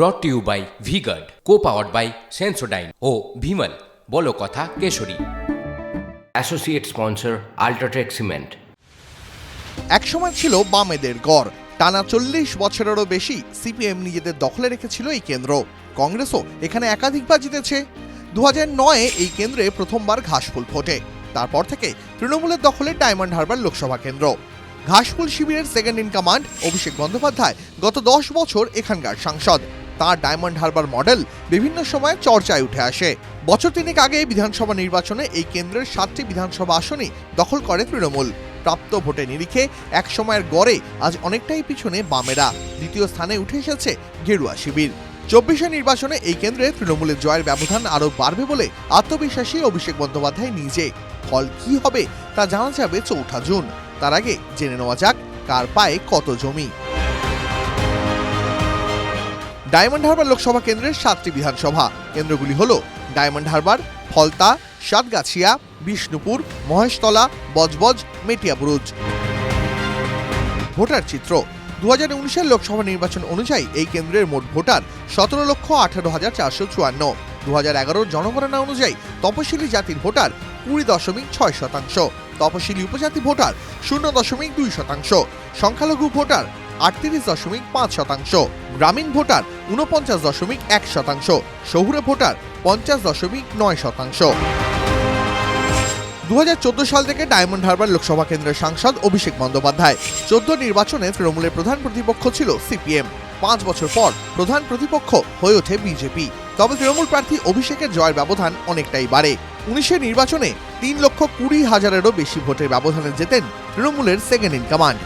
Brought to you by V Guard co powered by Sensodyne ও ভিমল বলো কথা Kesari. Associate sponsor UltraTech cement একসময় ছিল বামেদের গড়। টানা চল্লিশ বছরেরও বেশি সিপিএম নিজেদের দখলে রেখেছিল এই কেন্দ্র। কংগ্রেসও এখানে একাধিকবার জিতেছে। দু নয়ে এই কেন্দ্রে প্রথমবার ঘাসফুল ফোটে। তারপর থেকে তৃণমূলের দখলে ডায়মন্ড হারবার লোকসভা কেন্দ্র। ঘাসফুল শিবিরের second in command Abhishek Bandyopadhyay গত দশ বছর এখানকার সাংসদ। তার ডায়মন্ড হারবার মডেল বিভিন্ন সময়ে চর্চায় উঠে আসে। বছর তিনেক আগে বিধানসভা নির্বাচনে এই কেন্দ্রের সাতটি বিধানসভা আসনই দখল করে তৃণমূল। প্রাপ্ত ভোটে নিরিখে এক সময়ের গড়ে আজ অনেকটাই পিছনে বামেরা। দ্বিতীয় স্থানে উঠে এসেছে গেরুয়া শিবির। চব্বিশে নির্বাচনে এই কেন্দ্রে তৃণমূলের জয়ের ব্যবধান আরও বাড়বে বলে আত্মবিশ্বাসী অভিষেক বন্দ্যোপাধ্যায় নিজে। ফল কি হবে তা জানা যাবে চৌঠা জুন। তার আগে জেনে নেওয়া যাক কার পায়ে কত জমি। ডায়মন্ড হারবার লোকসভা কেন্দ্রের সাতটি বিধানসভা। কেন্দ্রগুলি হল Diamond Harbour, Falta, Satgachhia, Bishnupur, Maheshtala, Budge Budge Metiabruz voter চিত্র। দু হাজার উনিশের লোকসভা নির্বাচন অনুযায়ী এই কেন্দ্রের মোট ভোটার সতেরো লক্ষ আঠারো হাজার চারশো চুয়ান্ন। দু হাজার এগারোর জনগণনা অনুযায়ী তপশিলি জাতির ভোটার কুড়ি দশমিক ছয় শতাংশ। তপশিলি উপজাতি ভোটার শূন্য দশমিক দুই শতাংশ। সংখ্যালঘু ভোটার আটত্রিশ দশমিক পাঁচ শতাংশ, গ্রামীণ ভোটার উনপঞ্চাশ দশমিক এক শতাংশ, শহুরে ভোটার পঞ্চাশ দশমিক নয় শতাংশ। দুহাজার চোদ্দ সাল থেকে ডায়মন্ড হারবার লোকসভা কেন্দ্রের সাংসদ অভিষেক বন্দ্যোপাধ্যায়, চোদ্দ নির্বাচনে তৃণমূলের প্রধান প্রতিপক্ষ ছিল সিপিএম। পাঁচ বছর পর প্রধান প্রতিপক্ষ হয়ে ওঠে বিজেপি। তবে তৃণমূল প্রার্থী অভিষেকের জয়ের ব্যবধান অনেকটাই বাড়ে। উনিশের নির্বাচনে তিন লক্ষ কুড়ি হাজারেরও বেশি ভোটের ব্যবধানে জেতেন তৃণমূলের সেকেন্ড ইন কমান্ড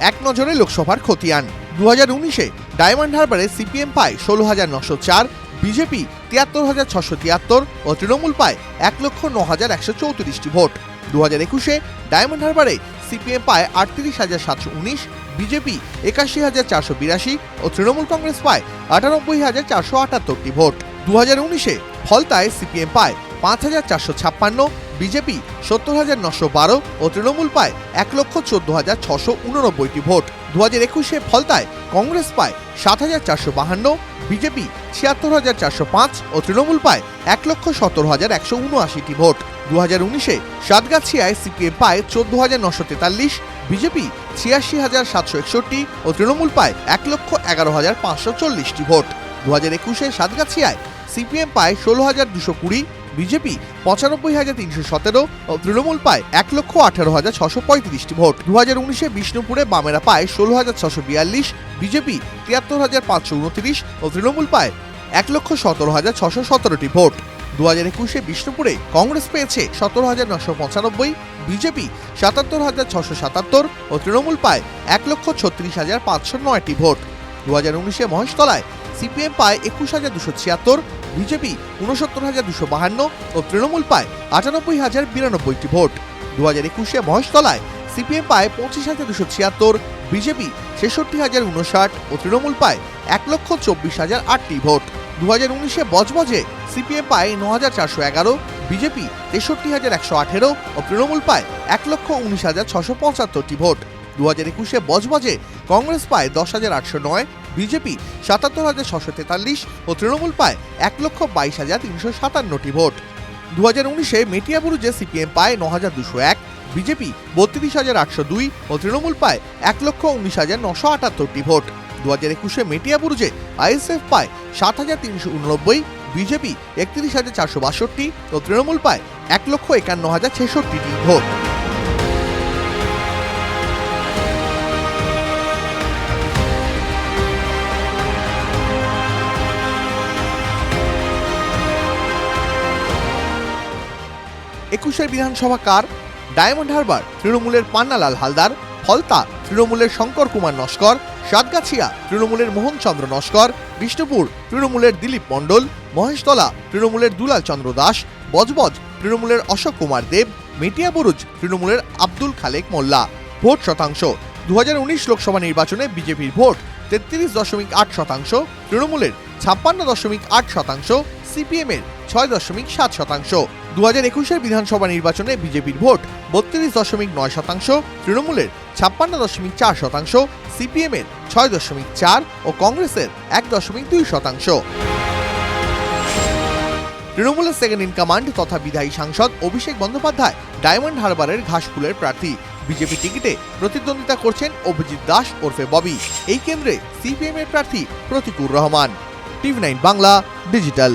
এক নজরে লোকসভার খতিয়ান। দু হাজার উনিশে ডায়মন্ড হারবারে সিপিএম পায় ষোলো হাজার নশো চার, বিজেপি তিয়াত্তর হাজার ছশো তিয়াত্তর ও তৃণমূল পায় এক লক্ষ ন হাজার একশো চৌত্রিশটি ভোট। দু হাজার একুশে ডায়মন্ড হারবারে সিপিএম পায় আটত্রিশ হাজার সাতশো উনিশ, বিজেপি একাশি হাজার চারশো বিরাশি ও তৃণমূল কংগ্রেস পায় আটানব্বই হাজার চারশো আটাত্তরটি ভোট। দু হাজার উনিশে ফলতায় সিপিএম পায় পাঁচ হাজার চারশো ছাপ্পান্ন বিজেপি সত্তর হাজার নশো বারো ও তৃণমূল পায় এক লক্ষ চোদ্দ হাজার ছশো উননব্বইটি ভোট। দু হাজার একুশে ফলতায় কংগ্রেস পায় সাত হাজার চারশো বাহান্ন, বিজেপি ছিয়াত্তর হাজার চারশো পাঁচ ও তৃণমূল পায় এক লক্ষ সতেরো হাজার একশো উনআশিটি ভোট। দু হাজার উনিশে সাতগাছিয়ায় সিপিএম পায় চোদ্দ হাজার নশো তেতাল্লিশ, বিজেপি ছিয়াশি হাজার সাতশো একষট্টি ও তৃণমূল পায় এক লক্ষ এগারো হাজার পাঁচশো চল্লিশটি ভোট। দু হাজার একুশে সাতগাছিয়ায় সিপিএম পায় ষোলো হাজার দুশো কুড়ি বিজেপি পঁচানব্বই হাজার তিনশো সতেরো ও তৃণমূল পায় এক লক্ষ আঠারো হাজার ছশো পঁয়ত্রিশটি ভোট। দু হাজার উনিশে বিষ্ণুপুরে বামেরা পায় ষোলো হাজার ছশো বিয়াল্লিশ, বিজেপি তিয়াত্তর হাজার পাঁচশো উনত্রিশ ও তৃণমূল পায় এক লক্ষ সতেরো হাজার ছশো সতেরোটি ভোট। দু হাজার একুশে বিষ্ণুপুরে কংগ্রেস পেয়েছে সতেরো হাজার নশো পঁচানব্বই, বিজেপি সাতাত্তর হাজার ছশো সাতাত্তর ও তৃণমূল পায় এক লক্ষ ছত্রিশ হাজার পাঁচশো নয়টি ভোট। দু হাজার উনিশে মহেশতলায় সিপিএম পায় একুশ হাজার দুশো ছিয়াত্তর, বিজেপি উনসত্তর হাজার দুশো বাহান্ন ও তৃণমূল পায় আটানব্বই হাজার বিরানব্বইটি ভোট। দু হাজার একুশে মহেশতলায় সিপিএম পায় পঁচিশ হাজার দুশো ছিয়াত্তর, বিজেপি ছেষট্টি হাজার উনষাট ও তৃণমূল পায় এক লক্ষ চব্বিশ হাজার আটটি ভোট। দু হাজার উনিশে বজবজে সিপিএম পায় ন হাজার চারশো এগারো, বিজেপি তেষট্টি হাজার একশো আঠেরো ও তৃণমূল পায় এক লক্ষ উনিশ হাজার ছশো পঁচাত্তরটি ভোট। দু হাজার একুশে বজবজে কংগ্রেস পায় দশ হাজার আটশো নয় বিজেপি সাতাত্তর হাজার ছশো তেতাল্লিশ ও তৃণমূল পায় এক লক্ষ বাইশ হাজার তিনশো সাতান্নটি ভোট। দু হাজার উনিশে মেটিয়াবুরুজে সিপিএম পায় ন হাজার দুশো এক, বিজেপি বত্রিশ হাজার আটশো দুই ও তৃণমূল পায় এক লক্ষ উনিশ হাজার নশো আটাত্তরটি ভোট। দু হাজার একুশে মেটিয়াবুরুজে আইএসএফ পায় সাত হাজার তিনশো উননব্বই, বিজেপি একত্রিশ হাজার চারশো বাষট্টি ও তৃণমূল পায় এক লক্ষ একান্ন হাজার ছেষট্টিটি ভোট। একুশের বিধানসভা কার? ডায়মন্ড হারবার, তৃণমূলের পান্নালাল হালদার, ফলতা, তৃণমূলের শঙ্কর কুমার নস্কর, সাতগাছিয়া, তৃণমূলের মোহনচন্দ্র নস্কর, বিষ্ণুপুর, তৃণমূলের দিলীপ মণ্ডল, মহেশতলা, তৃণমূলের দুলাল চন্দ্র দাস, বজবজ, তৃণমূলের অশোক কুমার দেব মেটিয়াবুরুজ তৃণমূলের আব্দুল খালেক মোল্লা। ভোট শতাংশ দু হাজার উনিশ লোকসভা নির্বাচনে বিজেপির ভোট, তেত্রিশ দশমিক আট শতাংশ, তৃণমূলের ছাপ্পান্ন দশমিক আট শতাংশ, সিপিএমের ছয় দশমিক সাত শতাংশ। দু হাজার একুশের বিধানসভা নির্বাচনে বিজেপির ভোট বত্রিশ দশমিক নয় শতাংশ, তৃণমূলের ছাপ্পান্ন দশমিক চার শতাংশ সিপিএম এর ছয় দশমিক চার ও কংগ্রেসের এক দশমিক দুই শতাংশ। তৃণমূলের সেকেন্ড ইন কমান্ড তথা বিধায়ী সাংসদ অভিষেক বন্দ্যোপাধ্যায় ডায়মন্ড হারবারের ঘাসফুলের প্রার্থী। বিজেপি টিকিটে প্রতিদ্বন্দ্বিতা করছেন অভিজিৎ দাস ওরফে ববি। এই কেন্দ্রে সিপিএম এর প্রার্থী Pratikur Rahman. TV nine Bangla, digital.